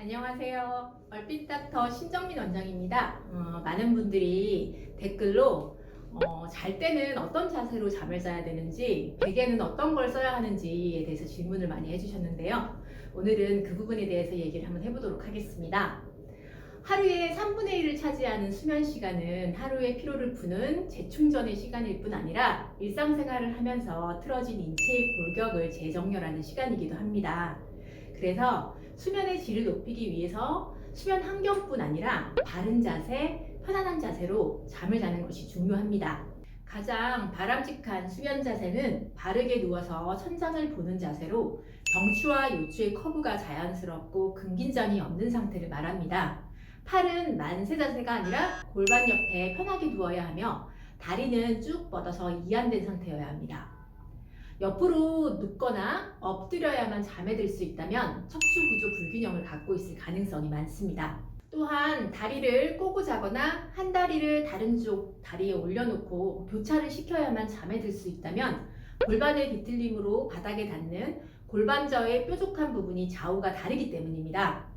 안녕하세요. 얼핏 닥터 신정민 원장입니다. 어, 많은 분들이 댓글로 어, 잘 때는 어떤 자세로 잠을 자야 되는지, 베개는 어떤 걸 써야 하는지에 대해서 질문을 많이 해주셨는데요. 오늘은 그 부분에 대해서 얘기를 한번 해보도록 하겠습니다. 하루에 3분의 1을 차지하는 수면 시간은 하루의 피로를 푸는 재충전의 시간일 뿐 아니라 일상생활을 하면서 틀어진 인체의 골격을 재정렬하는 시간이기도 합니다. 그래서 수면의 질을 높이기 위해서 수면 환경뿐 아니라 바른 자세, 편안한 자세로 잠을 자는 것이 중요합니다. 가장 바람직한 수면 자세는 바르게 누워서 천장을 보는 자세로 경추와 요추의 커브가 자연스럽고 근긴장이 없는 상태를 말합니다. 팔은 만세 자세가 아니라 골반 옆에 편하게 누워야 하며 다리는 쭉 뻗어서 이완된 상태여야 합니다. 옆으로 눕거나 엎드려야만 잠에 들 수 있다면 척추 구조 불균형을 갖고 있을 가능성이 많습니다. 또한 다리를 꼬고 자거나 한 다리를 다른 쪽 다리에 올려놓고 교차를 시켜야만 잠에 들 수 있다면 골반의 비틀림으로 바닥에 닿는 골반저의 뾰족한 부분이 좌우가 다르기 때문입니다.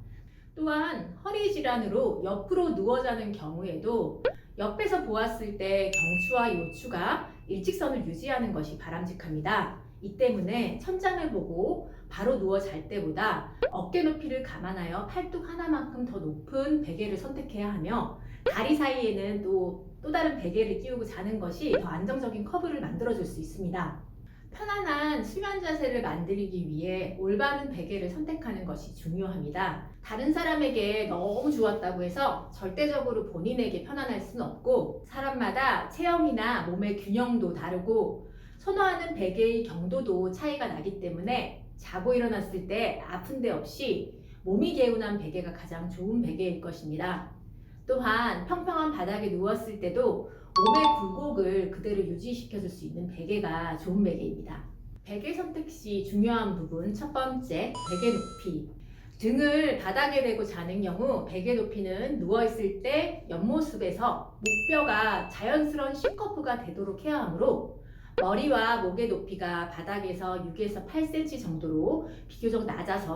또한 허리 질환으로 옆으로 누워 자는 경우에도 옆에서 보았을 때 경추와 요추가 일직선을 유지하는 것이 바람직합니다. 이 때문에 천장을 보고 바로 누워 잘 때보다 어깨 높이를 감안하여 팔뚝 하나만큼 더 높은 베개를 선택해야 하며 다리 사이에는 또, 또 다른 베개를 끼우고 자는 것이 더 안정적인 커브를 만들어줄 수 있습니다. 편안한 수면 자세를 만들기 위해 올바른 베개를 선택하는 것이 중요합니다. 다른 사람에게 너무 좋았다고 해서 절대적으로 본인에게 편안할 수는 없고 사람마다 체형이나 몸의 균형도 다르고 선호하는 베개의 경도도 차이가 나기 때문에 자고 일어났을 때 아픈 데 없이 몸이 개운한 베개가 가장 좋은 베개일 것입니다. 또한 평평한 바닥에 누웠을 때도 몸의 굴곡을 그대로 유지시켜줄 수 있는 베개가 좋은 베개입니다. 베개 선택 시 중요한 부분 첫 번째 베개 높이 등을 바닥에 대고 자는 경우 베개 높이는 누워있을 때 옆모습에서 목뼈가 자연스러운 C커프가 되도록 해야 하므로 머리와 목의 높이가 바닥에서 6에서 8cm 정도로 비교적 낮아서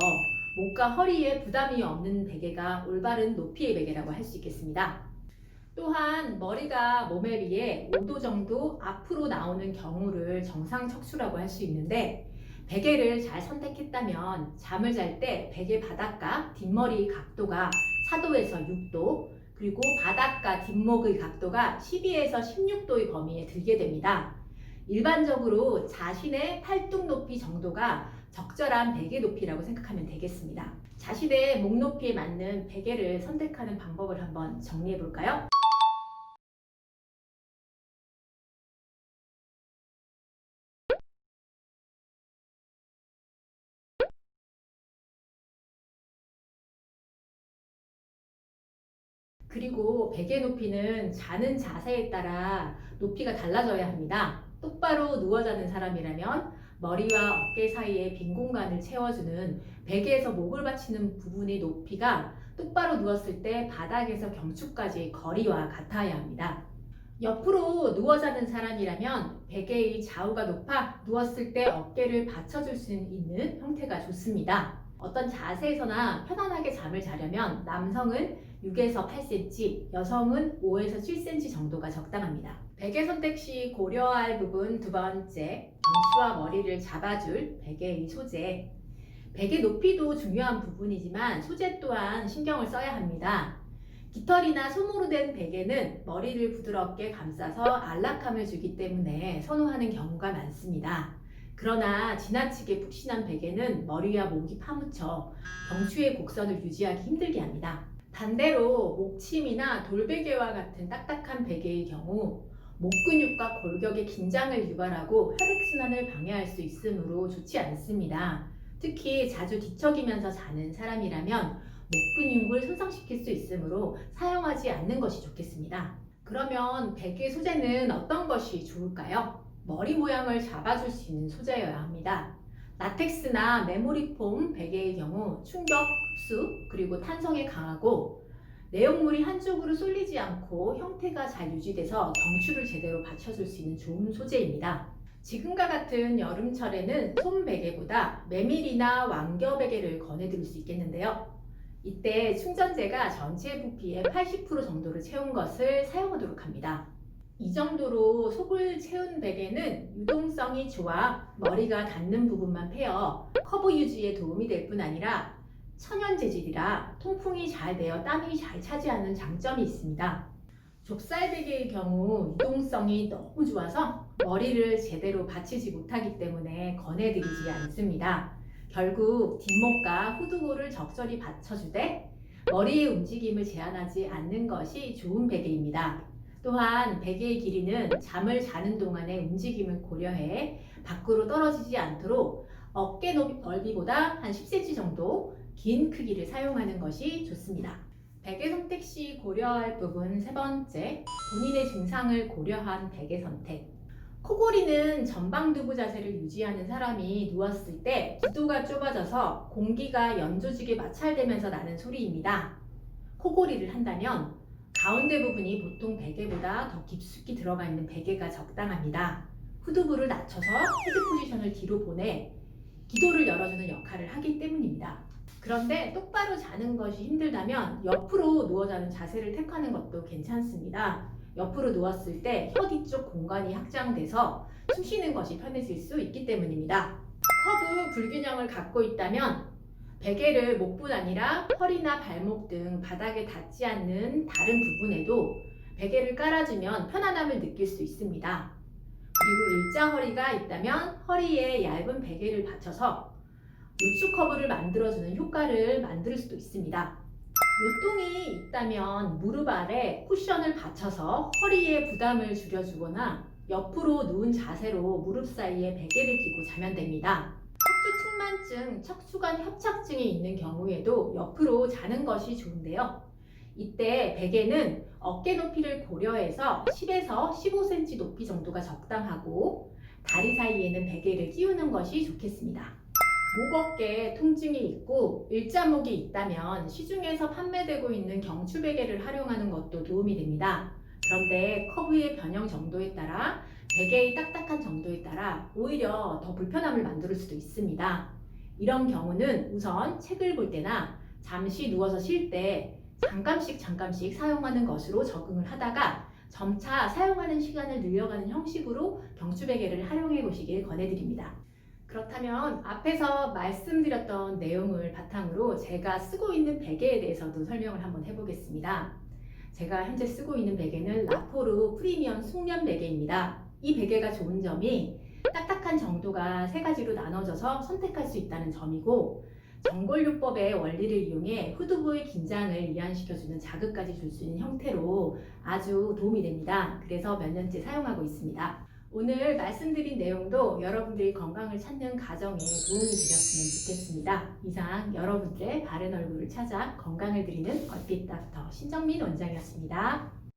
목과 허리에 부담이 없는 베개가 올바른 높이의 베개라고 할 수 있겠습니다. 또한 머리가 몸에 비해 5도 정도 앞으로 나오는 경우를 정상 척추라고 할 수 있는데 베개를 잘 선택했다면 잠을 잘 때 베개 바닥과 뒷머리 각도가 4도에서 6도 그리고 바닥과 뒷목의 각도가 12에서 16도의 범위에 들게 됩니다. 일반적으로 자신의 팔뚝 높이 정도가 적절한 베개 높이라고 생각하면 되겠습니다. 자신의 목 높이에 맞는 베개를 선택하는 방법을 한번 정리해 볼까요? 그리고 베개 높이는 자는 자세에 따라 높이가 달라져야 합니다. 똑바로 누워 자는 사람이라면 머리와 어깨 사이에 빈 공간을 채워주는 베개에서 목을 받치는 부분의 높이가 똑바로 누웠을 때 바닥에서 경추까지의 거리와 같아야 합니다. 옆으로 누워 자는 사람이라면 베개의 좌우가 높아 누웠을 때 어깨를 받쳐줄 수 있는 형태가 좋습니다. 어떤 자세에서나 편안하게 잠을 자려면 남성은 6에서 8cm, 여성은 5에서 7cm 정도가 적당합니다. 베개 선택 시 고려할 부분 두 번째, 경추와 머리를 잡아줄 베개의 소재. 베개 높이도 중요한 부분이지만 소재 또한 신경을 써야 합니다. 깃털이나 솜으로 된 베개는 머리를 부드럽게 감싸서 안락함을 주기 때문에 선호하는 경우가 많습니다. 그러나 지나치게 푹신한 베개는 머리와 목이 파묻혀 경추의 곡선을 유지하기 힘들게 합니다. 반대로 목침이나 돌베개와 같은 딱딱한 베개의 경우 목 근육과 골격의 긴장을 유발하고 혈액순환을 방해할 수 있으므로 좋지 않습니다. 특히 자주 뒤척이면서 자는 사람이라면 목 근육을 손상시킬 수 있으므로 사용하지 않는 것이 좋겠습니다. 그러면 베개 소재는 어떤 것이 좋을까요? 머리 모양을 잡아줄 수 있는 소재여야 합니다. 라텍스나 메모리폼 베개의 경우 충격 흡수 그리고 탄성에 강하고 내용물이 한쪽으로 쏠리지 않고 형태가 잘 유지돼서 경추를 제대로 받쳐줄 수 있는 좋은 소재입니다. 지금과 같은 여름철에는 솜 베개보다 메밀이나 왕겨 베개를 권해드릴 수 있겠는데요. 이때 충전재가 전체 부피의 80% 정도를 채운 것을 사용하도록 합니다. 이 정도로 속을 채운 베개는 유동성이 좋아 머리가 닿는 부분만 패어 커브 유지에 도움이 될 뿐 아니라 천연 재질이라 통풍이 잘 되어 땀이 잘 차지 않는 장점이 있습니다. 좁쌀 베개의 경우 유동성이 너무 좋아서 머리를 제대로 받치지 못하기 때문에 권해드리지 않습니다. 결국 뒷목과 후두골을 적절히 받쳐주되 머리의 움직임을 제한하지 않는 것이 좋은 베개입니다. 또한 베개의 길이는 잠을 자는 동안의 움직임을 고려해 밖으로 떨어지지 않도록 어깨 넓이보다 한 10cm 정도 긴 크기를 사용하는 것이 좋습니다. 베개 선택 시 고려할 부분 세 번째, 본인의 증상을 고려한 베개 선택. 코골이는 전방두부 자세를 유지하는 사람이 누웠을 때 기도가 좁아져서 공기가 연조직에 마찰되면서 나는 소리입니다. 코골이를 한다면 가운데 부분이 보통 베개보다 더 깊숙이 들어가 있는 베개가 적당합니다. 후두부를 낮춰서 헤드 포지션을 뒤로 보내 기도를 열어주는 역할을 하기 때문입니다. 그런데 똑바로 자는 것이 힘들다면 옆으로 누워 자는 자세를 택하는 것도 괜찮습니다. 옆으로 누웠을 때 혀 뒤쪽 공간이 확장돼서 숨 쉬는 것이 편해질 수 있기 때문입니다. 커브 불균형을 갖고 있다면 베개를 목뿐 아니라 허리나 발목 등 바닥에 닿지 않는 다른 부분에도 베개를 깔아주면 편안함을 느낄 수 있습니다. 그리고 일자 허리가 있다면 허리에 얇은 베개를 받쳐서 요추 커브를 만들어주는 효과를 만들 수도 있습니다. 요통이 있다면 무릎 아래 쿠션을 받쳐서 허리에 부담을 줄여주거나 옆으로 누운 자세로 무릎 사이에 베개를 끼고 자면 됩니다. 측만증, 척추관 협착증이 있는 경우에도 옆으로 자는 것이 좋은데요. 이때 베개는 어깨 높이를 고려해서 10에서 15cm 높이 정도가 적당하고 다리 사이에는 베개를 끼우는 것이 좋겠습니다. 목 어깨 통증이 있고 일자목이 있다면 시중에서 판매되고 있는 경추 베개를 활용하는 것도 도움이 됩니다. 그런데 커브의 변형 정도에 따라 베개의 딱딱한 정도에 따라 오히려 더 불편함을 만들 수도 있습니다. 이런 경우는 우선 책을 볼 때나 잠시 누워서 쉴 때 잠깐씩 잠깐씩 사용하는 것으로 적응을 하다가 점차 사용하는 시간을 늘려가는 형식으로 경추 베개를 활용해 보시길 권해드립니다. 그렇다면 앞에서 말씀드렸던 내용을 바탕으로 제가 쓰고 있는 베개에 대해서도 설명을 한번 해보겠습니다. 제가 현재 쓰고 있는 베개는 라포르 프리미엄 숙면 베개입니다. 이 베개가 좋은 점이 딱딱한 정도가 세 가지로 나눠져서 선택할 수 있다는 점이고 정골요법의 원리를 이용해 후두부의 긴장을 이완시켜주는 자극까지 줄 수 있는 형태로 아주 도움이 됩니다. 그래서 몇 년째 사용하고 있습니다. 오늘 말씀드린 내용도 여러분들이 건강을 찾는 가정에 도움이 되셨으면 좋겠습니다. 이상 여러분들의 바른 얼굴을 찾아 건강을 드리는 얼핏 닥터 신정민 원장이었습니다.